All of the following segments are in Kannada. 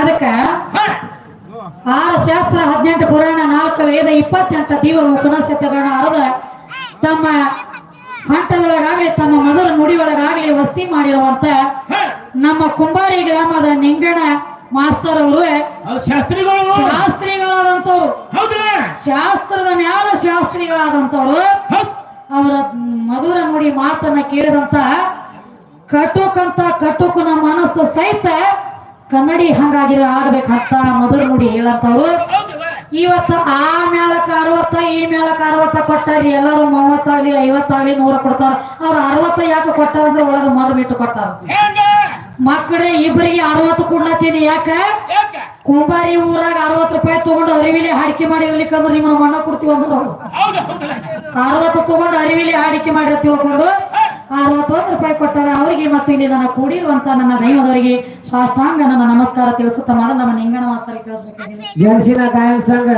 ಅದಕ್ಕ ಆ ಆರು ಶಾಸ್ತ್ರ ಹದಿನೆಂಟು ಪುರಾಣ ನಾಲ್ಕು ವೇದ ಇಪ್ಪತ್ತೆಂಟು ದೀವ ಪುನಃಸತ್ಯಗಳನ್ನ ಅರದ ತಮ್ಮ ಕಂಠದೊಳಗಾಗ್ಲಿ ತಮ್ಮ ಮಧುರ ನುಡಿಯೊಳಗಾಗ್ಲಿ ವಸ್ತಿ ಮಾಡಿರುವಂತ. ನಮ್ಮ ಕುಂಬಾರಿ ಗ್ರಾಮದ ನಿಂಗಣ ಮಾಸ್ತರ್ ಅವರು. ಅವ್ರು ಶಾಸ್ತ್ರಿಗಳು. ಶಾಸ್ತ್ರಿಗಳಾದಂತವ್ರು. ಶಾಸ್ತ್ರದ ಮ್ಯಾಲ ಶಾಸ್ತ್ರಿಗಳಾದಂತವ್ರು. ಅವರ ಮಧುರ ನುಡಿ ಮಾತನ್ನ ಕೇಳಿದಂತ ಕಟುಕಂತ ನಮ್ಮ ಮನಸ್ಸು ಸಹಿತ ಕನ್ನಡಿ ಹಂಗಾಗಿರ ಆಗ್ಬೇಕಂತ ಮಧುರ ನುಡಿ ಹೇಳಂತವ್ರು. ಇವತ್ತು ಆ ಮೇಳಕ್ಕ ಅರವತ್ತ ಈ ಮೇಳಕ್ಕ ಅರವತ್ತ ಕೊಟ್ಟಾರಿ ಎಲ್ಲರೂ ಮೂವತ್ತಾಗ್ಲಿ ಐವತ್ತಾಗ್ಲಿ ನೂರ ಕೊಡ್ತಾರ. ಅವ್ರ ಅರವತ್ತ ಯಾಕೆ ಕೊಟ್ಟಾರ ಅಂದ್ರೆ ಒಳಗ ಮರ ಬಿಟ್ಟು ಕೊಟ್ಟಾರ. ಮಕ್ಕಳ ಇಬ್ಬರಿಗೆ ಅರವತ್ತು ಕೊಡ್ಲತ್ತೀನಿ ಯಾಕ? ಕುಂಬಾರಿ ಊರಾಗ ಅರವತ್ತು ರೂಪಾಯಿ ತಗೊಂಡು ಅರಿವಿಲಿ ಹಾಡಿಕೆ ಮಾಡಿ ಇರ್ಲಿಕ್ಕಂದ್ರೆ ನಿಮ್ಮನ್ನ ಮಣ್ಣ ಕೊಡ್ತೀವಿ ಅಂದ್ರೆ ಅರವತ್ತು ತಗೊಂಡು ಅರಿವಿಲಿ ಹಾಡಿಕೆ ಮಾಡಿ ತಿಳ್ಕೊಂಡು ಅರವತ್ತೊಂದು ರೂಪಾಯಿ ಕೊಟ್ಟಾರ ಅವರಿಗೆ ಮತ್ತು ಇಲ್ಲಿ ನನ್ನ ಕೂಡಿರುವಂತ ನನ್ನ ದೈವದವರಿಗೆ ಸಾಷ್ಟಾಂಗ ನನ್ನ ನಮಸ್ಕಾರ ತಿಳಿಸುತ್ತ ಮೊದಲು ನಮ್ಮ ನಿಂಗಣ ಮಾಸ್ತರಿಗೆ ತಿಳಿಸ್ಬೇಕಾಗಿದೆ ಗಾಯನ ಸಂಘ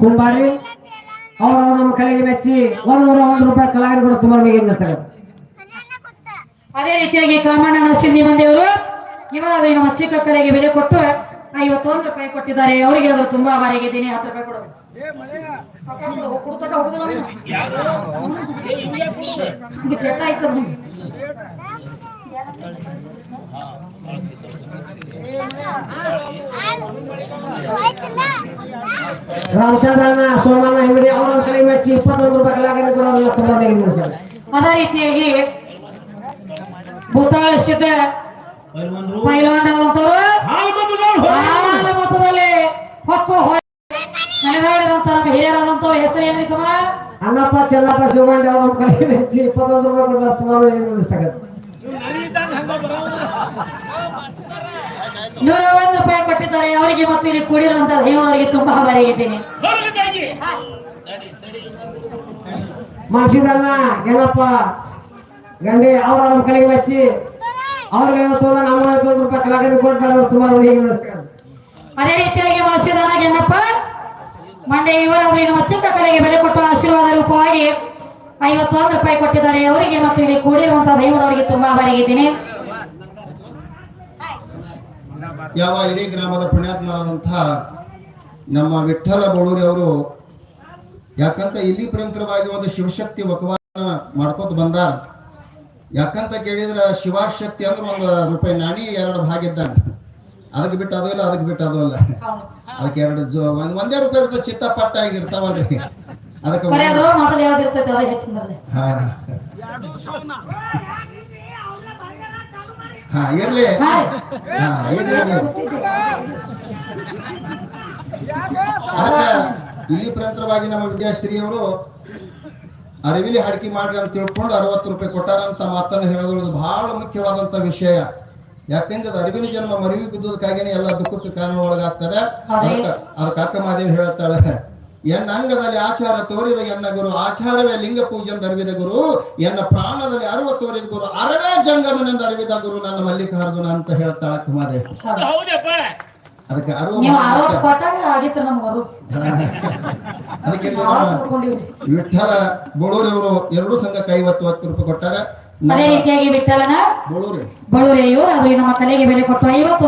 ಕುಂಬಾರಿ ಅವರು ನಮ್ಮ ಕಲೆಗೆ ಮೆಚ್ಚಿ ಒಂದು ನೂರ ಒಂದು ರೂಪಾಯಿ ಕಲಾವಿದರು ತುಂಬಾ ಅದೇ ರೀತಿಯಾಗಿ ಕಾಮಣ್ಣನ ಸಿಂಧಿ ಮಂದಿಯವರು ಇವರಾದ್ರೂ ನಮ್ಮ ಚಿಕ್ಕ ಕಲೆಗೆ ಬೆಲೆ ಕೊಟ್ಟು ಐವತ್ತೊಂದು ರೂಪಾಯಿ ಕೊಟ್ಟಿದ್ದಾರೆ. ಅವರಿಗೆ ಆದ್ರೂ ತುಂಬಾ ಬಾರಿಗಿದ್ದೀನಿ ಹತ್ತು ರೂಪಾಯಿ ಕೊಡೋದು ಅಕ್ಕ ಕೊಡು, ಕೊಡ್ತಕ್ಕ ಹೋಗುದಿಲ್ಲ ನೀನು. ಹಂಗೆ ಚಟ ಆಯ್ತದ. ರಾಮಚಂದ್ರನ ಸೋಮಣ್ಣ ಇವಡಿ ಅವರ ಕಡೆ ಮೆಚ್ಚಿ ಇಪ್ಪತ್ತೊಂದು ರೂಪಾಯಿ ಕಲಾವಿದಗಳು ಅವರೆಲ್ಲ ತುಂಬ ನಮಗೆ ಅನ್ನಿಸ್ತಾರೆ ಅದೇ ರೀತಿಯಾಗಿ ಭೂತಾಳ ಸಿದ್ಧ ಪೈಲ್ವಾನ್ರು ಪೈಲ್ವಾನ್ ಆದಂತವ್ರು ಹಾಲ ಮತದಲ್ಲಿ ಹೊಕ್ಕು ನಡೆದಾಡಿದಂತ ನಮ್ಮ ಹಿರಿಯರಾದಂತವ್ರ ಹೆಸರು ಏನಿತ್ತಮ್ಮ ಅನ್ನಪ್ಪ ಚೆನ್ನಪ್ಪ ಶಿವಗಂಡಿ ಅವರ ಮೆಚ್ಚಿ ಇಪ್ಪತ್ತೊಂದು ರೂಪಾಯಿ ಕೊಟ್ಟರೆ ತುಂಬಾ ಅನ್ನಿಸ್ತಾರೆ ಇವ್ರು ನರಿ ಇದ್ದಂಗ ಹಂಗ ಬರೋವ್ರು. ನೂರ ಒಂದು ರೂಪಾಯಿ ಕೊಟ್ಟಿದ್ದಾರೆ. ಅವರಿಗೆ ಮತ್ತು ಇಲ್ಲಿ ಕೂಡಿರುವಂತ ದೈವ ಅವರಿಗೆ ತುಂಬಾ ಬರೆಯಿದ್ದೀನಿ. ಮನಸಿದನ್ನ ಏನಪ್ಪ? ಗಂಡಿ ಅವ್ರ ನಮ್ಮ ಬಚ್ಚಿ ಅವ್ರಿಗೆ ಐವತ್ತು ನಮ್ಮ ರೂಪಾಯಿ ಕಲಾವಿದ ಕೊಡ್ತಾರೆ ತುಂಬಾ ಅದೇ ರೀತಿಯಾಗಿ ಮನಸ್ಸಿದಾನ ಏನಪ್ಪ? ಮಂಡೆ ಇವರಾದ್ರೂ ನಮ್ಮ ಚಿಕ್ಕ ಕಲೆಗೆ ಬೆಲೆ ಕೊಟ್ಟು ಆಶೀರ್ವಾದ ರೂಪವಾಗಿ ಐವತ್ತೊಂದು ರೂಪಾಯಿ ಕೊಟ್ಟಿದ್ದಾರೆ. ಅವರಿಗೆ ಮತ್ತು ಇಲ್ಲಿ ಕೂಡಿರುವಂತಹ ದೈವದವರಿಗೆ ತುಂಬಾ ಬಾರಿಗಿದ್ದೀನಿ ಯಾವ ಇದೇ ಗ್ರಾಮದ ಪುಣ್ಯಾತ್ಮರಾದಂತಹ ನಮ್ಮ ವಿಠಲ ಬೋಳೂರಿ ಅವರು ಯಾಕಂತ ಇಲ್ಲಿ ಪ್ರಂತರವಾಗಿ ಒಂದು ಶಿವಶಕ್ತಿ ವಕವಾನ ಮಾಡ್ಕೊತ ಬಂದಾರ. ಯಾಕಂತ ಕೇಳಿದ್ರ ಶಿವಶಕ್ತಿ ಅಂದ್ರೆ ಒಂದು ರೂಪಾಯಿ ನಾಣಿ ಎರಡು ಭಾಗ ಇದ್ದಂಗ. ಅದಕ್ಕೆ ಬಿಟ್ಟು ಅದು ಇಲ್ಲ ಅದಕ್ಕೆ ಬಿಟ್ಟು ಅದು ಇಲ್ಲ. ಅದಕ್ಕೆ ಎರಡು ಜೋ ಒಂದ್ ರೂಪಾಯಿ ಇರ್ತದೆ ಚಿತ್ತಪಟ್ಟ ಆಗಿರ್ತಾವಲ್ರಿ ಅದಕ್ಕೆ ಹಾ ಇರ್ಲಿ. ಹಾ ಇಲ್ಲಿ ಪ್ರಂತರವಾಗಿ ನಮ್ಮ ವಿದ್ಯಾಶ್ರೀ ಅವರು ಅರಿವಿಲಿ ಹಡಿಕೆ ಮಾಡ್ರಿ ಅಂತ ತಿಳ್ಕೊಂಡು ಅರವತ್ತು ರೂಪಾಯಿ ಕೊಟ್ಟಾರಂತ ಮಾತನ್ನು ಹೇಳೋದು ಬಹಳ ಮುಖ್ಯವಾದಂತ ವಿಷಯ. ಯಾಕೆಂದ್ರೆ ಅದು ಅರಿವಿನ ಜನ್ಮ ಮರಿವಿ ಬಿದ್ದದಕ್ಕಾಗಿನೇ ಎಲ್ಲ ದುಃಖಕ್ಕೆ ಕಾರಣ ಒಳಗಾಗ್ತದೆ ಅದಕ್ಕೆ ಅದಕ್ಕೆ ಅಕ್ಕ ಮಾದೇವಿ ಹೇಳುತ್ತಾಳೆ ಎನ್ನ ಅಂಗದಲ್ಲಿ ಆಚಾರ ತೋರಿದ ಎನ್ನ ಗುರು ಆಚಾರವೇ ಲಿಂಗ ಪೂಜೆ ಅರಿವಿದ ಗುರು ಎನ್ನ ಪ್ರಾಣದಲ್ಲಿ ಅರಿವ ತೋರಿದ ಗುರು ಅರವೇ ಜಂಗಮನೆಂದು ಅರಿವಿದ ಗುರು ನನ್ನ ಮಲ್ಲಿಕಾರ್ಜುನ ಅಂತ ಹೇಳ್ತಾಳ ಕುಮಾರೇ. ಅದಕ್ಕೆ ಅದಕ್ಕೆ ವಿಠಲ ಬೋಳೂರಿ ಅವರು ಎರಡು ಸಂಘ ಐವತ್ತು ಹತ್ತು ರೂಪಾಯಿ ಕೊಟ್ಟಾರ. ಅದೇ ರೀತಿಯಾಗಿ ವಿಠಲನ ಬೋಳೂರಿ. ಇವರು ಆದ್ರೆ ನಮ್ಮ ತಲೆಗೆ ಬೆಲೆ ಕೊಟ್ಟು ಐವತ್ತು